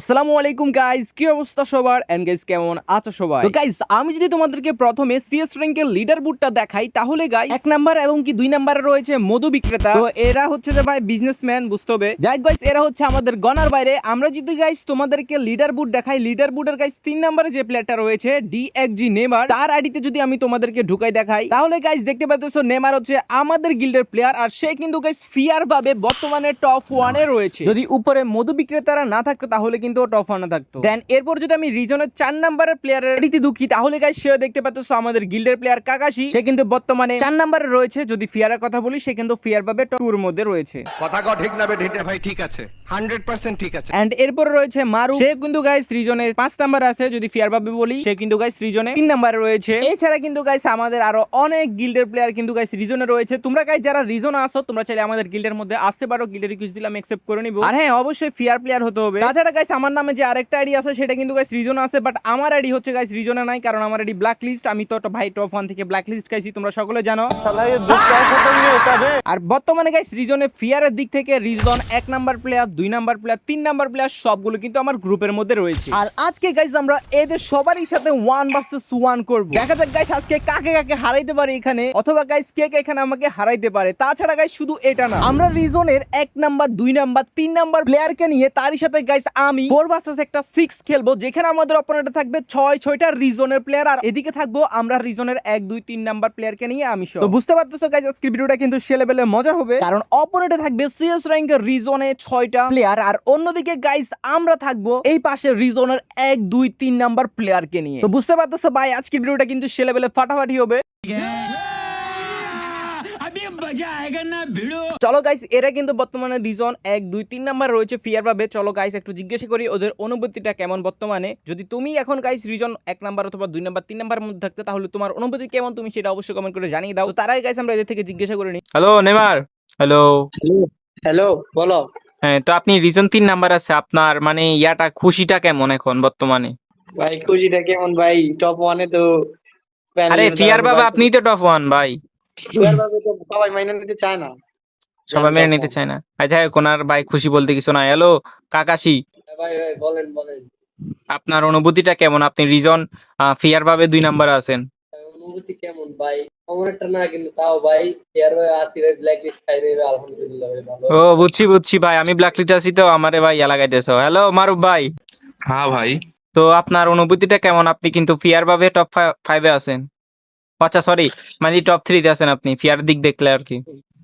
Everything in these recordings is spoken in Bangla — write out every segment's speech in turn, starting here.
আসসালামু আলাইকুম গাইস কি অবস্থা সবার? এন্ড গাইস কেমন আছো সবাই? তো গাইস আমি যদি তোমাদেরকে প্রথমে সিএস র্যাঙ্কের লিডার বুটটা দেখাই তাহলে গাইস এক নাম্বার এবং কি দুই নাম্বারে রয়েছে মধু বিক্রেতা। তো এরা হচ্ছে যে ভাই বিজনেসম্যান বুঝতে হবে। যাই গাইস এরা হচ্ছে আমাদের গনার বাইরে। আমরা যদি গাইস তোমাদেরকে লিডার বুট দেখাই লিডার বুটের গাইস তিন নাম্বারে যে প্লেয়ারটা রয়েছে ডি এক জি নেমার তার আইডিতে যদি আমি তোমাদেরকে ঢুকাই দেখাই তাহলে গাইস দেখতে পাচ্ছ নেমার হচ্ছে আমাদের গিল্ডের প্লেয়ার আর সে কিন্তু গাইস ফিয়ার ভাবে বর্তমানে টপ ওয়ানে রয়েছে। যদি উপরে মধু বিক্রেতারা না থাকতো তাহলে কিন্তু টপ ওয়ানে থাকতো। দেন এরপর যদি আমি রিজনের চার নাম্বারের প্লেয়ারের আইডিতে দুঃখী তাহলে গাইস সে দেখতে পাচ্ছ আমাদের গিল্ডের প্লেয়ার কাকাশি সে কিন্তু বর্তমানে চার নাম্বারে রয়েছে। যদি ফিয়ারের কথা বলি সে কিন্তু ফিয়ার ভাবে টুর মধ্যে রয়েছে। কথা কও ঠিক না বে ঠিক ভাই ঠিক আছে। হান্ড্রেড পার্সেন্ট ঠিক আছে। এন্ড এরপর রয়েছে মারু। সে কিন্তু গাইস রিজনে পাঁচ নাম্বার আছে যদি ফিয়ার ভাবে বলি সে কিন্তু গাইস রিজনে তিন নাম্বারে রয়েছে। এছাড়া কিন্তু গাইস আমাদের আরও অনেক গিল্ডের প্লেয়ার কিন্তু গাইস রিজনে রয়েছে। তোমরা গাইস যারা রিজনে আসো তোমরা চাইলে আমাদের গিল্ডের মধ্যে আসতে পারো। গিল্ডের রিকোয়েস্ট দিলাম অ্যাকসেপ্ট করে নিব। আর হ্যাঁ অবশ্যই ফিয়ার প্লেয়ার হতে হবে। তাছাড়া গাইস আমার নামে যে আরেকটা আইডি আছে সেটা কিন্তু গাইস রিজনে আছে বাট আমার আইডি হচ্ছে গাইস রিজনে নাই কারণ আমার আইডি ব্ল্যাক লিস্ট আমি তো একটা ভাই টপ ওয়ান থেকে ব্ল্যাক লিস্ট খাইছি তোমরা সকলে জানো। আর বর্তমানে গাইস রিজনে ফিয়ারের দিক থেকে রিজন এক নাম্বার প্লেয়ার দুই নাম্বার প্লেয়ার তিন নাম্বার প্লেয়ার সবগুলো কিন্তু আমার গ্রুপের মধ্যে রয়েছে। আর আজকে গাইস আমরা এদের সবারই সাথে ওয়ান ভার্সেস ওয়ান করব। দেখা যাক গাইস আজকে কাকে কাকে হারাইতে পারে এখানে অথবা গাইস কে কে এখানে আমাকে হারাইতে পারে। তাছাড়া গাইস শুধু এটা না আমরা রিজনের এক নাম্বার দুই নাম্বার তিন নাম্বার প্লেয়ারকে নিয়ে তারই সাথে গাইস আমি ফোর ভার্সেস একটা সিক্স খেলব যেখানে আমাদের অপোনেন্টে থাকবে ছয় ছয়টা রিজনের প্লেয়ার আর এদিকে থাকব আমরা রিজনের এক দুই তিন নাম্বার প্লেয়ারকে নিয়ে আমি তো বুঝতে পারতেছো গাইস আজকের ভিডিওটা কিন্তু সে লেভেলে মজা হবে। কারণ অপোনেন্টে থাকবে সিএস র্যাঙ্কের রিজনে ছয়টা প্লেয়ার আর অন্যদিকে গাইস আমরা থাকব এই পাশে রিজনের এক দুই তিন নাম্বার প্লেয়ারকে নিয়ে। তো বুঝতে পারতেছো ভাই আজকের ভিডিওটা কিন্তু সে লেভেলে ফাটাফাটি হবে। চলো গাইস এরা কিন্তু বর্তমানে রিজন এক দুই তিন নাম্বার রয়েছে ফিয়ার ভাবে। চলো গাইস একটু জিজ্ঞাসা করি ওদের অনুভূতিটা কেমন বর্তমানে? যদি তুমি এখন গাইস রিজন এক নাম্বার অথবা দুই নাম্বার তিন নাম্বার মধ্যে থাকতে তাহলে তোমার অনুভূতি কেমন তুমি সেটা অবশ্যই কমেন্ট করে জানিয়ে দাও। তারাই গাইস আমরা এদের থেকে জিজ্ঞাসা করে নিই। Hello Neymar. হ্যালো হ্যালো বলো। হ্যাঁ তো আপনি রিজন তিন নাম্বার আছে আপনার মানে ইয়াটা খুশিটা কেমন এখন বর্তমানে? ভাই খুশিটা কেমন ভাই? টপ ওয়ানে তো আরে ফিয়ার বাবা আপনি তো টপ ওয়ান ভাই। সবাই নিতে চায় না। সবাই মেনে নিতে চায় না। আচ্ছা কোনার ভাই খুশি বলতে কিছু না হ্যালো কাকাশি। হ্যাঁ ভাই ভাই বলেন বলেন। আপনার অনুভূতিটা কেমন? আপনি রিজন ফিয়ার ভাবে দুই নাম্বার আছেন। হ্যাঁ, অনুভূতি কেমন ভাই? একটা না কিন্তু তাও ভাই ফিয়ার ভাই আছি রে ব্ল্যাক লিস্ট খাই রে আলহামদুলিল্লাহ ও বুঝছি বুঝছি ভাই আমি ব্ল্যাক লিস্ট আছি তো আমারে ভাই এলাকায় দেছো হ্যালো মারু ভাই। হ্যাঁ ভাই। তো আপনার অনুভূতিটা কেমন? আপনি কিন্তু ফিয়ার ভাবে টপ ফাইভে আছেন। আচ্ছা সরি মানে টপ থ্রিতে আছেন আপনি ফিয়ার দিক দেখলে আর কি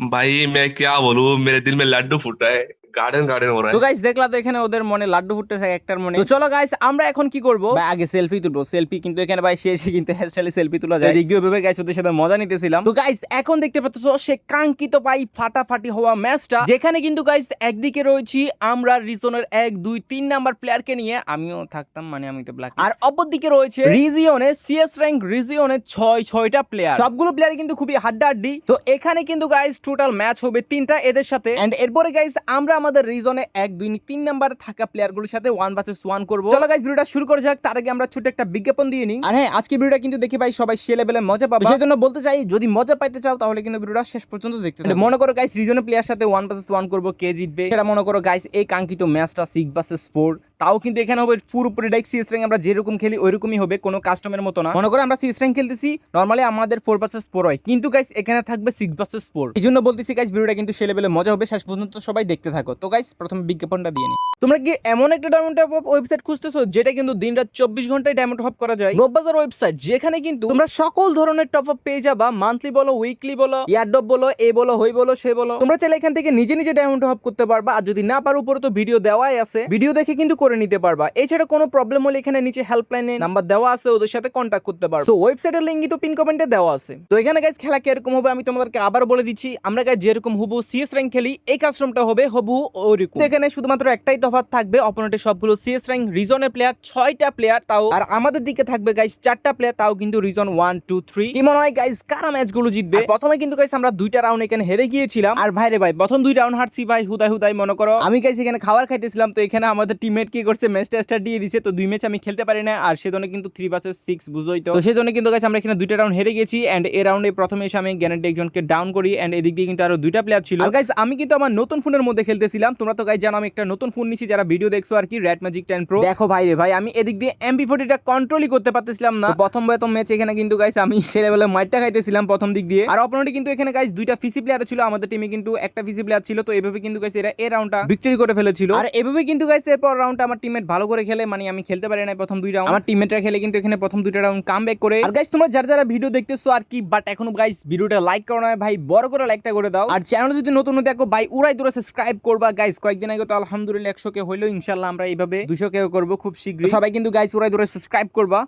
भाई मैं क्या बोलूं मेरे दिल में लड्डू फूट रहा है গার্ডেন গার্ডেন ওরা। তো গাইস দেখলা তো এখানে ওদের মনে লাড্ডু ফুটতেছে একটার মনে। তো চলো গাইস আমরা এখন কি করব? আগে সেলফি তুলবো। সেলফি কিন্তু এখানে ভাই কিন্তু হ্যাশট্যাগে সেলফি তোলা যায়। ভেবে গাইস ওদের সাথে মজা নিতেছিলাম। তো গাইস এখন দেখতে সে কাঙ্ক্ষিত ফাটাফাটি হওয়া ম্যাচটা যেখানে কিন্তু গাইস একদিকে রয়েছি আমরা রিজনের এক দুই তিন নাম্বার প্লেয়ারকে নিয়ে। আমিও থাকতাম মানে আমি তো ব্ল্যাক আর অপর দিকে রয়েছে রিজিয়নে সিএস র্যাঙ্ক রিজিয়নে ছয় ছয়টা প্লেয়ার সবগুলো প্লেয়ার কিন্তু খুবই হাড্ডা হাড্ডি তো এখানে কিন্তু গাইস টোটাল ম্যাচ হবে তিনটা এদের সাথে। এন্ড এরপরে গাইস আমরা আমাদের রিজনে এক দুই তিন নাম্বার থাকা প্লেয়ারগুলোর সাথে ওয়ান ভার্সেস ওয়ান করব। চলো গাইজ ভিডিওটা শুরু করে যাক। তার আগে আমরা ছোট একটা বিজ্ঞাপন দিয়ে নিই। আর হ্যাঁ আজকে ভিডিওটা কিন্তু দেখি ভাই সবাই সে লেভেলে মজা পাবে। সেই জন্য বলতে চাই যদি মজা পাইতে চাও তাহলে কিন্তু ভিডিওটা শেষ পর্যন্ত দেখতে থাকো। মনে করো গাইস রিজনে প্লেয়ার সাথে ওয়ান ভার্সেস ওয়ান করব কে জিতবে? সেটা মনে করো গাইস এই কাঙ্ক্ষিত ম্যাচটা সিক্স ভার্সেস ফোর তাও কিন্তু এখানে হবে পুরোপুরি ডাইক সিএস র্যাঙ্ক আমরা যেরকম খেলি ওইরকমই হবে, কোনো কাস্টমের মতো না। মনে করো আমরা সিএস র্যাঙ্ক খেলতেছি নর্মালি আমাদের ফোর ভার্সেস ফোর হয়। কিন্তু গাইস এখানে থাকবে সিক্স ভার্সেস ফোর এই জন্য বলতেছি গাইস ভিডিওটা কিন্তু সে লেভেলে মজা হবে, শেষ পর্যন্ত সবাই দেখতে থাকো। তো গাইস প্রথমে বিজ্ঞাপনটা দিয়ে নি তোমরা কি এমন একটা ডায়মন্ড টপ ওয়েবসাইট খুঁজতেছো, যেটা কিন্তু দিন রাত চব্বিশ ঘন্টায় ডায়মন্ড হপ করা যায়? রোববাজার ওয়েবসাইট যেখানে কিন্তু তোমরা সকল ধরনের টপ আপ পেয়ে যাবা। মান্থলি বলো উইকলি বলো ইয়ারডপ বলো, এ বলো, হই বলো, সে বলো। তোমরা চাইলে এখান থেকে নিজে নিজে ডায়মন্ড হপ করতে পারবা। আর যদি না পারো উপরে তো ভিডিও দেওয়াই আছে। ভিডিও দেখে কিন্তু করে নিতে পারবা। এছাড়া কোনো প্রবলেম হলে এখানে নিচে হেল্পলাইনে নাম্বার দেওয়া আছে, ওদের সাথে কন্ট্যাক্ট করতে পারো। সো ওয়েবসাইটের লিঙ্ক তো পিন কমেন্টে দেওয়া আছে। তো এখানে গাইস খেলা কীরকম হবে আমি তোমাদেরকে আবার বলে দিচ্ছি। আমরা গাইস যেরকম হুবু সিএস র্যাঙ্ক খেলি, এই কাস্টমটা হবে হবু ওরকম এখানে শুধুমাত্র একটাই তফাৎ থাকবে অপোনেন্টের সবগুলো সিএস র্যাঙ্ক রিজনের প্লেয়ার ছয়টা প্লেয়ার তাও, আর আমাদের দিকে থাকবে গাইস চারটা প্লেয়ার তাও কিন্তু রিজন ওয়ান টু থ্রি কি মনে হয় গাইস কারা ম্যাচগুলো জিতবে প্রথমে কিন্তু গাইস আমরা দুইটা রাউন্ড এখানে হেরে গিয়েছিলাম। আর ভাইরে ভাই, প্রথম দুই রাউন্ড হারছি ভাই হুদাই হুদাই মনে করো। আমি গাইস এখানে খাবার খাইতেছিলাম, তো এখানে আমাদের টিমমেট কি করছে? ম্যাচটা স্টার্ট দিয়ে দিছে। তো দুই ম্যাচ আমি খেলতে পারি না আর সেজন্য কিন্তু থ্রি ভার্সেস সিক্স বুঝোই তো। সেজন্য কিন্তু গাইস আমরা এখানে দুইটা রাউন্ড হেরে গেছি অ্যান্ড এ রাউন্ডে প্রথমে এসে আমি গ্যানেট একজনকে ডাউন করি অ্যান্ড এদিক দিয়ে কিন্তু আরও দুইটা প্লেয়ার ছিল। আর গাইস আমি কিন্তু আমার নতুন ফোনের মধ্যে খেলতেছিলাম। তোমরা তো গাইস জানো আমি একটা নতুন ফোন নিছি যারা ভিডিও দেখছ আর কি রেড ম্যাজিক 10 প্রো দেখো ভাই রে ভাই আমি এদিক দিয়ে এমপি ফোর্টিটা কন্ট্রোলই করতে পারতেছিলাম না। প্রথম প্রথম ম্যাচ এখানে কিন্তু গাইস আমি সে লেভেলে মাইটটা খাইতেছিলাম প্রথম দিক দিয়ে। আর অপোনেন্টে কিন্তু এখানে গাইস দুইটা ফিসি প্লেয়ার ছিল আমাদের টিমে কিন্তু একটা ফিসি প্লেয়ার ছিল তো এভাবে কিন্তু গাইস এরা এ রাউন্ডটা ভিক্টরি করে ফেলেছিল। আর এভাবে কিন্তু গাইস এরপর রাউন্ডটা আমার টিমমেট ভালো করে খেলে মানে আমি খেলতে পারি না প্রথম দুই রাউন্ড আমার টিমমেটরা খেলে কিন্তু এখানে প্রথম দুইটা রাউন্ড কাম ব্যাক করে। আর গাইস তোমরা যারা যারা ভিডিও দেখতেছো আর কি বাট এখনও গাইস ভিডিওটা লাইক করো না ভাই, বড় করে লাইকটা করে দাও। আর চ্যানেল যদি নতুন দেখো ভাই, উড়াই দূরে সাবস্ক্রাইব করবা। গাইস কয়েকদিন আগে তো আলহামদুলিল্লাহ একশো কে হইল ইনশাল্লাহ আমরা এইভাবে দুশো কে করব খুব শীঘ্রই। সবাই কিন্তু গাইস উড়াই দূরে সাবস্ক্রাইব করবা।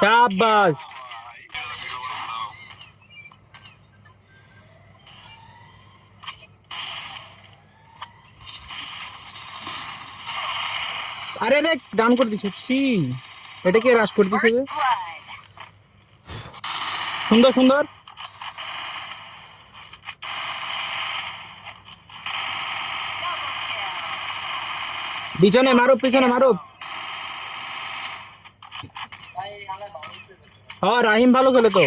শাবাশ আরে রে করে দিছে, ছি। এটা কে করে দিছে সুন্দর সুন্দর। পিছনে মারো পিছনে মারো হ্যাঁ রাহিম ভালো খেলে তো।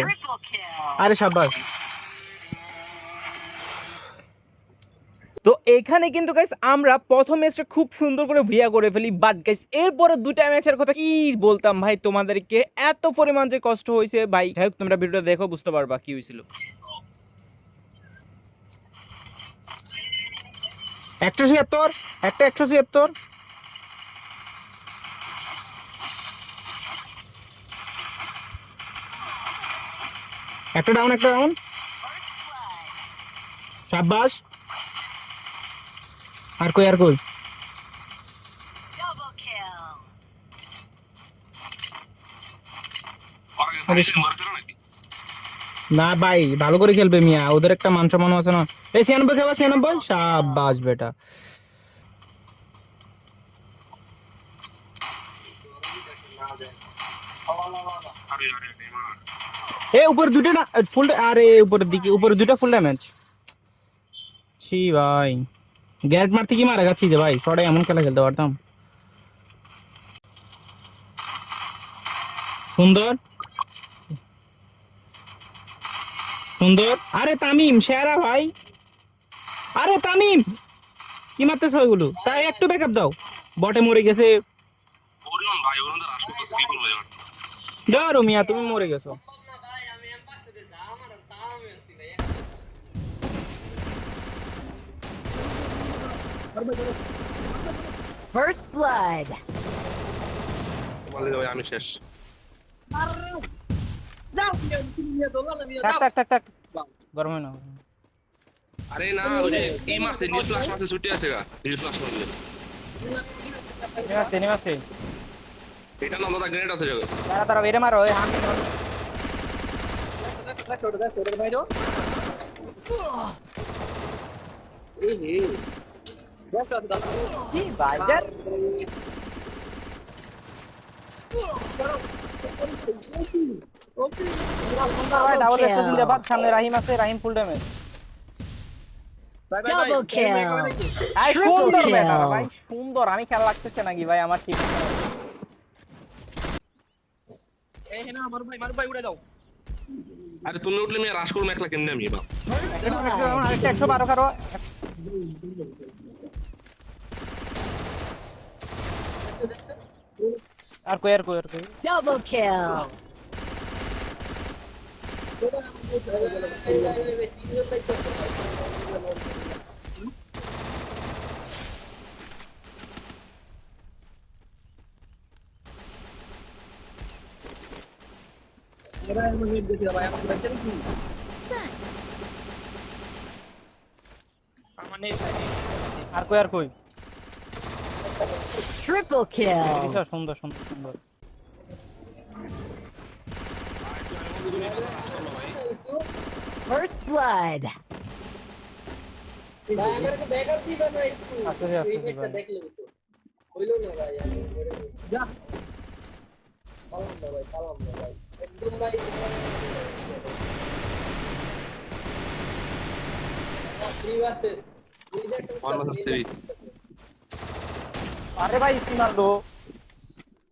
আরে সাব্বাস। এখানে কিন্তু গাইস আমরা প্রথম ম্যাচটা খুব সুন্দর করে ভিয়া করে ফেলি। বাট গাইস এরপরে দুটা ম্যাচের কথা কি বলতাম ভাই তোমাদেরকে? এত পরিমাণ যে কষ্ট হয়েছে। ভাই, যাই তোমরা ভিডিওটা দেখো, বুঝতে পারবা কি হয়েছিল। ছিয়াত্তর, একটা একশো ছিয়াত্তর। একটা ডাউন একটা ডাউন সাব্বাস আর কই আর কই? না ভাই ভালো করে খেলবে মিয়া ওদের একটা মান সম্মান আছে না। এই ছিয়ানব্বই খেবা ছিয়ানব্বই? সাব্বাস বেটা। এ উপর দুটো না ফুল আরে উপরের দিকে উপরে দুটো ফুল ড্যামেজ ছি ভাই। গ্যারেট মারতে কি মারা যাচ্ছি যে ভাই? সবাই এমন খেলা খেলতে পারতাম। সুন্দর। সুন্দর। আরে তামিম সেরা ভাই। আরে তামিম! কি মারতেছ ওইগুলো? তাই একটু ব্যাকআপ দাও। বটে মরে গেছে। ধরো মিয়া তুমি মরে গেছো। First blood. আমি শেষ। টাক টাক টাক টাক গরম না আরে না ওই যে এই মাসে নিউ ক্লাস মাসে ছুটি আছে গা নিউ ক্লাস মাসে সিনেমা সিনেমা সে এটা না দাদা গ্রেনেড আছে জায়গা তারা তারা বেরে মারো ওই হাম Double kill. সামনে রাহিম আছে Rahim full damage Double kill. ভাই সুন্দর kill. ভাই সুন্দর। আমি খেলা লাগতেছে নাকি ভাই আমার ঠিক আরে তুমি উঠলে আমি রাশ করব একলা কেমনে আমি এবার? আরেকটা একশো বারো কারও। আর কই আর কই আর কই Double kill. আর কই আর কই Triple kill. সুন্দর সুন্দর সুন্দর First blood. ভাই আমার একটু ব্যাকআপ দিবেন না একটু আসতেছি, আসতেছি ক্রিকেটটা ভাই। দেখলে তো হইলো না ভাই আমি মরে গেছি। যা পালাম না ভাই পালাম না ভাই একদম ভাই three versus One versus three. আরে ভাই কি মারলো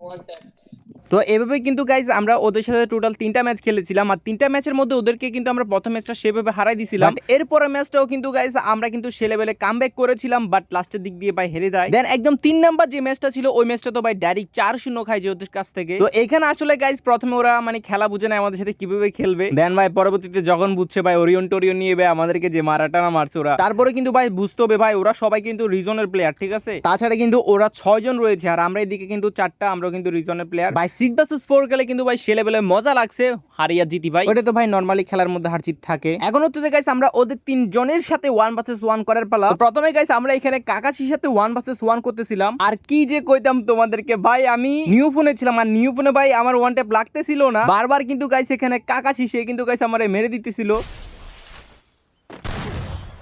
One tap. তো এভাবে কিন্তু গাইজ আমরা ওদের সাথে টোটাল তিনটা ম্যাচ খেলেছিলাম আর তিনটা ম্যাচের মধ্যে ওদেরকে কিন্তু আমরা প্রথম ম্যাচটা সেভাবে হারাই দিছিলাম। But এরপরে ম্যাচটাও কিন্তু গাইজ আমরা কিন্তু সে লেভেলে কাম করেছিলাম বাট লাস্টের দিক দিয়ে ভাই হেরে যায়। দেন একদম তিন নাম্বার যে ম্যাচটা ছিল ওই ম্যাচটা তো ভাই ডাইরেক্ট চার শূন্য খাই যে ওদের কাছ থেকে। তো এখানে আসলে গাইজ প্রথমে ওরা মানে খেলা বুঝে না আমাদের সাথে কীভাবে খেলবে। দেন ভাই পরবর্তীতে যখন বুঝছে ভাই ওরিয়ন টোরিয়ন নিয়ে ভাই আমাদেরকে যে মারাটা না মারছে ওরা তারপরে কিন্তু ভাই বুঝতে হবে ভাই ওরা সবাই কিন্তু রিজনের প্লেয়ার ঠিক আছে? তাছাড়া কিন্তু ওরা ছয়জন রয়েছে আর আমরা এদিকে কিন্তু চারটা আমরা কিন্তু রিজনের প্লেয়ার সিক্স ভার্সেস ফোর গেলে কিন্তু ভাই সে লেভেলে মজা লাগছে। হারিয়া জিতি ভাই। ওটা তো ভাই নর্মালি খেলার মধ্যে হার জিত থাকে। এখন হচ্ছে যে গাইস আমরা ওদের তিন জনের সাথে ওয়ান ভার্সেস ওয়ান করার পালা। প্রথমে গাইস আমরা এখানে কাকাশির সাথে ওয়ান ভার্সেস ওয়ান করতেছিলাম। আর কি যে কইতাম তোমাদেরকে ভাই আমি নিউ ফোনে ছিলাম। আর নিউ ফোনে ভাই আমার ওয়ান ট্যাপ লাগতেছিল না। বারবার কিন্তু গাইস এখানে কাকাশি সে কিন্তু গাইস আমারে মেরে দিতেছিল।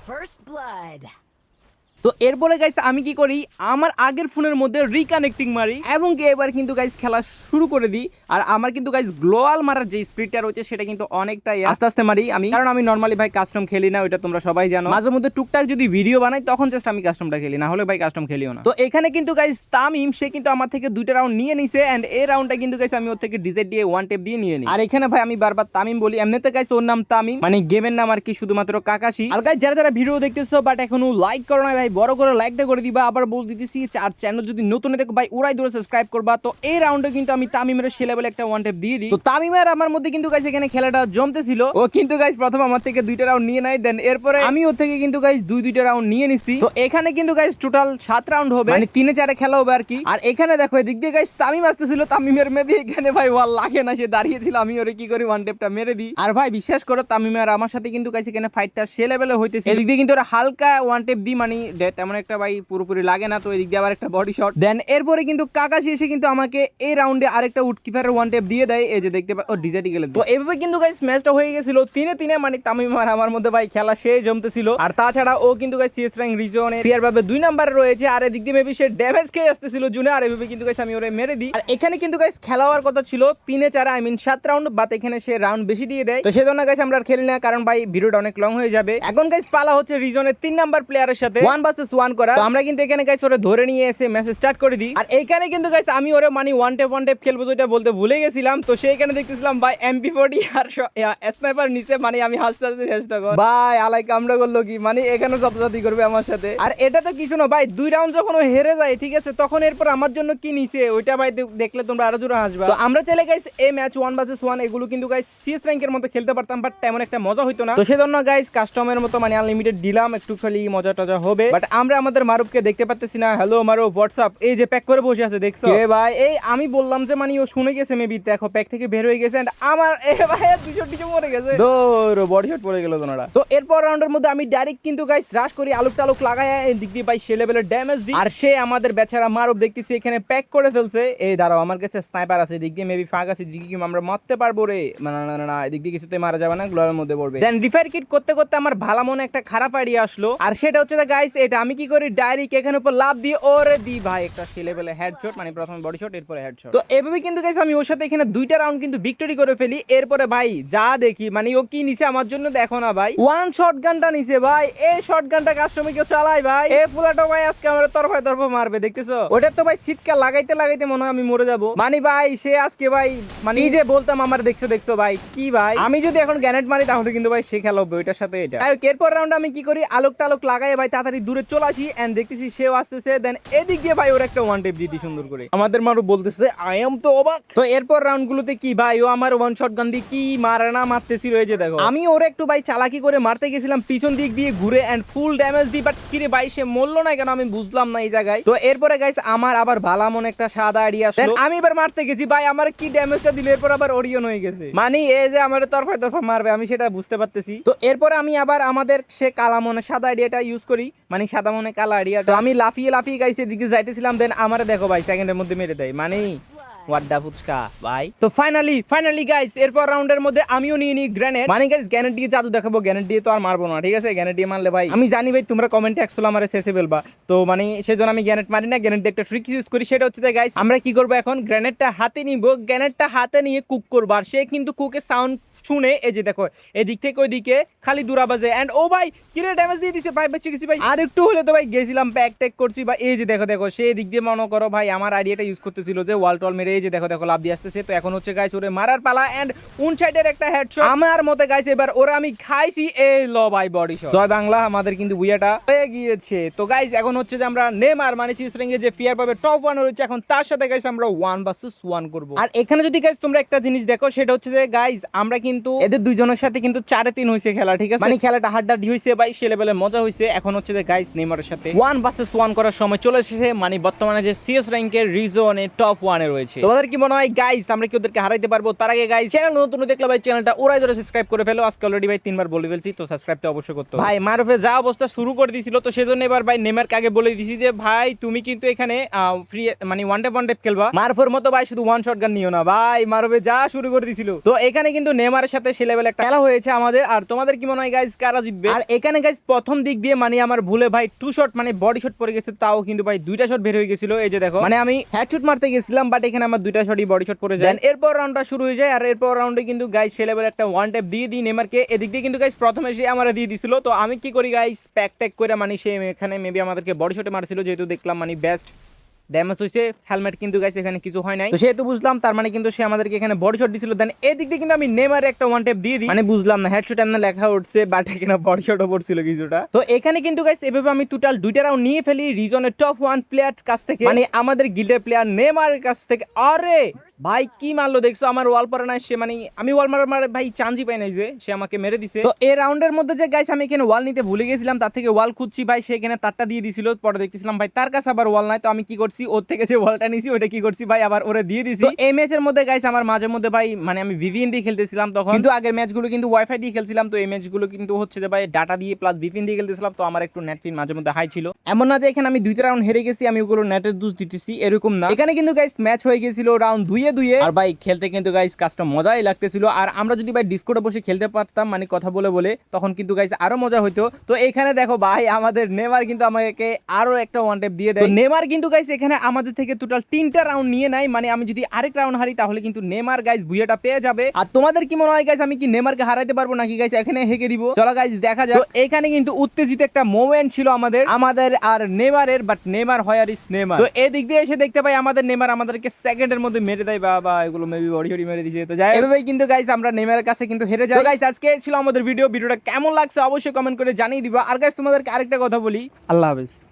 First blood. তো এরপরে গাইস আমি কি করি? আমার আগের ফোনের মধ্যে রিকানেক্টিং মারি এবং কি এবার কিন্তু গাইস খেলা শুরু করে দিই। আর আমার কিন্তু গাইস গ্লোয়াল মারার যে স্পিডটা রয়েছে, সেটা কিন্তু অনেকটাই আস্তে আস্তে মারি আমি। কারণ আমি নর্মালি ভাই কাস্টম খেলি না, ওইটা তোমরা সবাই জানো। মাঝে মধ্যে টুকটাক যদি ভিডিও বানাই, তখন জাস্ট আমি কাস্টমটা খেলি। না হলে ভাই কাস্টম খেলিও না। তো এখানে কিন্তু গাইস তামিম, সে কিন্তু আমার থেকে দুইটা রাউন্ড নিয়ে নিছে এন্ড এই রাউন্ডটা কিন্তু গাইস আমি ওর থেকে ডিজেট দিয়ে ওয়ান টেপ দিয়ে নিয়ে নিই। আর এখানে ভাই, আমি বারবার তামিম বলি, এমনিতে গাইস ওর নাম তামিম। মানে গেমের নাম আর কি শুধুমাত্র কাকাশি। আর গাইস যারা যারা ভিডিও দেখতেছো বাট এখনও লাইক করো না ভাই বড় করে লাইকটা করে দিবা, আবার বল দিতেছি, আর চ্যানেল যদি নতুন দেখো, ভাই, ওরাই ধরে সাবস্ক্রাইব করবা। তো এই রাউন্ডে কিন্তু আমি তামিমের সে লেভেলে একটা ওয়ান টেপ দিয়ে দিই। তো তামিমের আমার মধ্যে কিন্তু গাইস এখানে খেলাটা জমতেছিল। ও কিন্তু গাইস প্রথম আমার থেকে দুইটা রাউন্ড নিয়ে নাই দেন এরপরে আমি ওর থেকে কিন্তু গাইস দুই দুইটা রাউন্ড নিয়ে নিছি। তো এখানে কিন্তু গাইস টোটাল সাত রাউন্ড হবে। মানে তিনে চারে খেলা হবে আর কি। আর এখানে দেখো, এদিক দিয়ে গাইস তামিম আসতেছিল, তামিমের মেবি এখানে, ভাই, ওয়াল লাগে না, সে দাঁড়িয়েছিল, আমি ওরে কি করি ওয়ান টেপটা মেরে দিই। আর ভাই, বিশ্বাস করো, তামিম আর আমার সাথে কিন্তু গাইস এখানে ফাইটটা সে লেভেলে হইতেছে এদিক দিয়ে কিন্তু ওরা হালকা ওয়ান টেপ দিই মানে দে- তেমন একটা ভাই পুরোপুরি লাগে না তো এদিক দিয়ে আবার একটা বডি শট দেন এরপরে কিন্তু কাকাশি এসে কিন্তু আমাকে এই রাউন্ডে আরেকটা উডকিপারের ওয়ান টেপ দিয়ে দেয় এই যে দেখতে পা ও ডিজাইটি গেলে তো এভাবে কিন্তু গাইস ম্যাচটা হয়ে গেছিল তিনে তিনে মানে তামিম আর আমার মধ্যে ভাই খেলা সে জমতেছিল। আর তাছাড়া ও কিন্তু গাইস সিএস র্যাঙ্ক রিজনে ফিয়ার ভাবে দুই নাম্বারে রয়েছে আর এদিক দিয়ে মেবি সে ড্যামেজ খেয়ে আসতেছিল জুনে আর এভাবে কিন্তু গাইস আমি ওরে মেরে দিই। আর এখানে কিন্তু গাইস খেলা হওয়ার কথা ছিল তিনে চারে আই মিন সাত রাউন্ড বাট এখানে সে রাউন্ড বেশি দিয়ে দেয়। তো সেজন্য গাইস আমরা আর খেলি না কারণ ভাই ভিডিওটা অনেক লং হয়ে যাবে। এখন গাইস পালা হচ্ছে রিজনের তিন নাম্বার প্লেয়ারের সাথে। ওয়ান ভার্সেস ওয়ান করা তো আমরা কিন্তু এখানে গাইস ওরে ধরে নিয়ে এসে ম্যাচ স্টার্ট করে দিই। আর এইখানে কিন্তু গাইস আমি ওরে মানে ওয়ান টেপ ওয়ান টেপ খেলব যেটা বলতে ভুলে গেছিলাম। তো সেইখানে দেখতেছিলাম ভাই এমপি ফোর্টি আর স্নাইপার নিচে মানে আমি হাসতে হাসতে শেষ তখন ভাই আলাই কামড়া করল কি? মানে এখানে সাথে করবে আমার সাথে। আর এটা তো কিছু না ভাই দুই রাউন্ড যখন হেরে যায় ঠিক আছে তখন এরপর আমার জন্য কি নিছে? ওইটা ভাই দেখলে তোমরা আরও জোরে হাসবা। তো আমরা চাইলে গাইস এই ম্যাচ ওয়ান ভার্সেস ওয়ান এগুলো কিন্তু গাইস সিএস র্যাঙ্কের মতো খেলতে পারতাম বাট তেমন একটা মজা হইতো না। তো সেজন্য গাইস কাস্টমের মতো মানে আনলিমিটেড দিলাম একটু খালি মজা টজা হবে। বাট আমরা আমাদের মারুফকে দেখতে পাচ্তেছি না। হ্যালো মারুফ হোয়াটসঅ্যাপ এই যে প্যাক করে বসে আছে দেখছ? রে ভাই? এই আমি বললাম যে মানে ও শুনে গেছে মেবি দেখো প্যাক থেকে বের হয়ে গেছে and আমার এ ভাই দুশো টিশো মরে গেছে। দৌড় বডি শট পড়ে গেল তোনারা তো এরপর রাউন্ডের মধ্যে আমি ডাইরেক্ট কিন্তু গাইস রাশ করি আলুক টালুক লাগায় এই দিক দিয়ে ভাই সে লেভেলের ড্যামেজ দিই। আর সে আমাদের বেচারা মারুফ দেখতেছি এখানে প্যাক করে ফেলছে। এই দাঁড়াও আমার কাছে স্নাইপার আছে এদিক দিয়ে মেবি ফাঁক আছে এদিকে কি আমরা মারতে পারব রে? না না না, না না এদিক দিয়ে কিছুতে মারা যাবে না গ্লোয়ারের মধ্যে পড়বে। দেন রিফায়ার কিট করতে করতে আমার ভালো মনে একটা খারাপ আইডিয়া আসলো। আর সেটা হচ্ছে গাইস এটা আমি কি করি? ডাইরেক্ট এখানে উপর লাভ দিয়ে ওরে দি ভাই, একটা সে লেভেলে হেডশট মানে প্রথমে বডি শট এরপরে হেডশট তো এভাবে কিন্তু গাইস আমি ওর সাথে এখানে দুইটা রাউন্ড কিন্তু ভিক্টরি করে ফেলি। এরপরে ভাই যা দেখি মানে ও কি নিছে আমার জন্য দেখো না ভাই। ওয়ান শট গানটা নিছে ভাই। এই শট গানটা কাস্টমে কেউ চালায় ভাই। এ ফুলাটো ভাই আজকে আমার তরফায় তরফ মারবে, দেখতেছো? ওটা তো ভাই সিটকা লাগাইতে লাগাইতে মনে হয় আমি মরে যাব। মানে ভাই সে আজকে ভাই মানে যে বলতাম আমার দেখছ দেখছ ভাই, কি ভাই? আমি যদি এখন গ্যানেট মারি তাহলে কিন্তু ভাই সে খেলা হবে, ওইটার সাথে এটা। এরপর রাউন্ড আমি কি করি? আলোক টালোক লাগাই ভাই তাড়াতাড়ি দূরে চলে আসি এন্ড দেখতেছি সেও আসতেছে দেন এদিক দিয়ে ভাই ওর একটা ওয়ান টেপ দিদি সুন্দর করে। আমাদের মারু বলতেছে আই এম তো অবাক। তো এরপর রাউন্ড গুলোতে কি ভাই, ও আমার ওয়ান শট গান দিয়ে কি মারে না মারতেছিল এই যে দেখো। আমি ওর একটু ভাই চালাকি করে মারতে গেছিলাম, পিছন দিক দিয়ে ঘুরে এন্ড ফুল ড্যামেজ দিই বাট কিরে ভাই, সে মরলো না কেন? আমি বুঝলাম না এই জায়গায়। তো এরপরে গাইস আমার আবার ভালা মনে একটা সাদা আইডিয়া আসলো। আমি এবার মারতে গেছি, ভাই, আমার কি ড্যামেজটা দিল? এরপর আবার ওরিয়ন হয়ে গেছে। মানে এই যে আমার তরফায় তরফা মারবে, আমি সেটা বুঝতে পারতেছি। তো এরপরে আমি আবার আমাদের সে কালা মনে সাদা আইডিয়াটা ইউজ করি। মানে সাদা মনে কালা আমি লাফিয়ে লাফিয়ে গাইছে দিকে যাইতেছিলাম দেন আমার দেখো ভাই সেকেন্ডের মধ্যে মেরে দেয় মানে. ওয়াড্ডা ফুচকা ভাই তো ফাইনালি ফাইনালি গাইস এরপর রাউন্ডের মধ্যে আমিও নিয়ে নিই গ্রেনেড মানে গাইস দিয়ে জাদু দেখাবো দিয়ে তো আর মারবো না, ঠিক আছে? দিয়ে মারলে ভাই, আমি জানি ভাই, তোমরা আমার শেষে বলবা তো মানে আমি মারি না একটা ট্রিক ইউজ করি, সেটা হচ্ছে গাইস আমরা কি করব এখন? গ্রেনেডটা হাতে নিব হাতে নিয়ে কুক করব। আর সে কিন্তু কুকের সাউন্ড শুনে, এই যে দেখো, এদিক থেকে ওইদিকে খালি দূরা বাজে। এন্ড ও ভাই, কিরে ড্যামেজ দিয়ে দিছে? ভাই, বেঁচে গেছি ভাই। আর একটু হলে তো ভাই গেছিলাম ব্যাক টেক করছি। বা এই যে দেখো দেখো, সে দিক দিয়ে মনে করো ভাই, আমার আইডিয়াটা ইউজ করতেছিল যে ওয়াল টল মেরে এই যে দেখো দেখো লাভ দিয়ে আসতেছে। তো এখন হচ্ছে গাইস ওরে মারার পালা এন্ড উন সাইডের একটা হেডশট আমার মতে গাইস এবার ওরা আমি খাইছি এই ল ভাই বডি শট জয় বাংলা, আমাদের কিন্তু বুইয়াটা হয়ে গিয়েছে। তো গাইস এখন হচ্ছে যে আমরা নেমার মানে চিসরিংয়ে যে ফিয়ার পাবে টপ ওয়ান রয়েছে। এখন তার সাথে গাইস আমরা ওয়ান ভার্সেস ওয়ান করব। আর এখানে যদি গাইস তোমরা একটা জিনিস দেখো, সেটা হচ্ছে যে গাইস আমরা কিন্তু এদের দুইজনের সাথে কিন্তু চারে তিন হয়েছে খেলা, ঠিক আছে? মানে খেলাটা হাড্ডাড্ডি হয়েছে ভাই সে লেভেলে মজা হয়েছে এখন হচ্ছে যে গাইস নেমারের সাথে ওয়ান ভার্সেস ওয়ান করার সময় চলে এসেছে। মানে বর্তমানে যে সিএস র্যাঙ্কের রিজনে টপ ওয়ানে রয়েছে। তোমাদের কি মনে হয় গাইস আমরা কি ওদেরকে হারাইতে পারব? তার আগে গাইস চ্যানেল নতুন দেখলে ভাই চ্যানেলটা ওরাই ধরে সাবস্ক্রাইব করে ফেলো। আজকে অলরেডি ভাই তিনবার বলে ফেলছি তো সাবস্ক্রাইব তো অবশ্যই করতে ভাই মারুফে যা অবস্থা শুরু করে দিয়েছিল তো সেজন্য এবার ভাই নেমারকে আগে বলে দিছি যে ভাই তুমি কিন্তু এখানে ফ্রি মানে ওয়ান ডেপ ওয়ান ডেপ খেলবা। মারফোর মতো ভাই শুধু ওয়ান শট গান নিও না ভাই মারুফে যা শুরু করে দিছিল। তো এখানে কিন্তু নেমারের সাথে সে লেভেল একটা খেলা হয়েছে আমাদের। আর তোমাদের কি মনে হয় গাইস কারা জিতবে? আর এখানে গাইস প্রথম দিক দিয়ে মানে আমার ভুলে ভাই টু শট মানে বডি শট পড়ে গেছে তাও কিন্তু ভাই দুইটা শট বের হয়ে গেছিল। এই যে দেখো। মানে আমি হেডশট মারতে গেছিলাম বাট এখানে আমার দুইটা শটই বডি শট করে যায়। এরপর রাউন্ডটা শুরু হয়ে যায়, আর এরপর রাউন্ডে কিন্তু গাইস সে একটা ওয়ান ট্যাপ দিয়ে দিই নেমারকে এদিক দিয়ে কিন্তু গাইস প্রথমে সে আমার দিয়ে দিছিল। তো আমি কি করি গাইস প্যাক ট্যাক করে মানে সে এখানে মেবি আমাদেরকে বডি শটে মারছিল, যেহেতু দেখলাম মানে বেস্ট ড্যামেজ হয়েছে হেলমেট কিন্তু গাইছে এখানে কিছু হয় নাই। তো সেহেতু বুঝলাম তার মানে কিন্তু সে আমাদেরকে এখানে বডি শট দিছিল। দেন এদিক দিয়ে কিন্তু আমি নেমারে একটা ওয়ান টেপ দিয়ে দিই। মানে বুঝলাম না হেডশট এমন লেখা উঠছে বাট এখানে বডি শটও পড়ছিল কিছুটা। তো এখানে কিন্তু গাইছে এভাবে আমি টোটাল দুইটা রাউন্ড নিয়ে ফেলি রিজনের টপ ওয়ান প্লেয়ার কাছ থেকে। মানে আমাদের গিল্ডের প্লেয়ার নেমার কাছ থেকে। আরে! ভাই কি মারলো দেখছ? আমার ওয়াল পরে নাই সে মানে আমি ওয়াল মারার মারে ভাই চান্সই পাই নাই যে সে আমাকে মেরে দিছে। তো এই রাউন্ডের মধ্যে যে গাইস আমি এখানে ওয়াল নিতে ভুলে গেছিলাম তার থেকে ওয়াল খুঁজছি ভাই সে এখানে তারটা দিয়ে দিছিল পরে দেখতেছিলাম ভাই তার কাছে আবার ওয়াল নাই তো আমি কি করছি? ওর থেকে যে ওয়ালটা নিছি ওটা কি করছি ভাই? আবার ওরে দিয়ে দিছি। তো এই ম্যাচের মধ্যে গাইস আমার মাঝে মধ্যে ভাই মানে আমি ভিভিএন দিয়ে খেলতেছিলাম তখন। কিন্তু আগের ম্যাচগুলো কিন্তু ওয়াইফাই দিয়ে খেলছিলাম তো এই ম্যাচগুলো কিন্তু হচ্ছে যে ভাই ডাটা দিয়ে প্লাস ভিপিএন দিয়ে খেলতেছিলাম তো আমার একটু নেট ফিন মাঝে মধ্যে হাই ছিল। এমন না যে এখানে আমি দুইটা রাউন্ড হেরে গেছি আমি ওগুলো নেটের দোষ দিতেছি এরকম না। এখানে কিন্তু গাইস ম্যাচ হয়ে গেছিল রাউন্ড দুইয়ে দুইয়ে। আর ভাই খেলতে কিন্তু গাইস কাজটা মজাই লাগতেছিল। আর আমরা যদি ভাই ডিসকোডে বসে খেলতে পারতাম মানে কথা বলে বলে তখন কিন্তু গাইস আরও মজা হতো তো এখানে দেখো ভাই আমাদের নেমার কিন্তু আমাকে আরও একটা ওয়ান টেপ দিয়ে দেয়। তো নেমার কিন্তু গাইস এখানে আমাদের থেকে টোটাল তিনটা রাউন্ড নিয়ে নাই মানে আমি যদি আরেক রাউন্ড হারি তাহলে কিন্তু নেমার গাইস বুয়েটা পেয়ে যাবে। আর তোমাদের কি মনে হয় গাইস আমি কি নেমারকে হারাইতে পারব নাকি গাইস এখানে হেগে দিব? চলো গাইস দেখা যাক। তো এখানে কিন্তু উত্তেজিত একটা মোমেন্ট ছিল আমাদের। আমাদের আর নেমারের বাট নেমার হয় আর ইস নেমার তো এদিক দিয়ে এসে দেখতে পাই আমাদের নেমার আমাদেরকে সেকেন্ডের মধ্যে মেরে দেয়। বা বা এগুলো মেবি বডি হডি মেরে দিছে। তো যাই এভাবেই কিন্তু গাইস আমরা নেমারের কাছে কিন্তু হেরে যাই। গাইস আজকে ছিল আমাদের ভিডিও ভিডিওটা কেমন লাগছে অবশ্যই কমেন্ট করে জানিয়ে দিবা। আর গাইস তোমাদেরকে আরেকটা কথা বলি। আল্লাহ হাফেজ।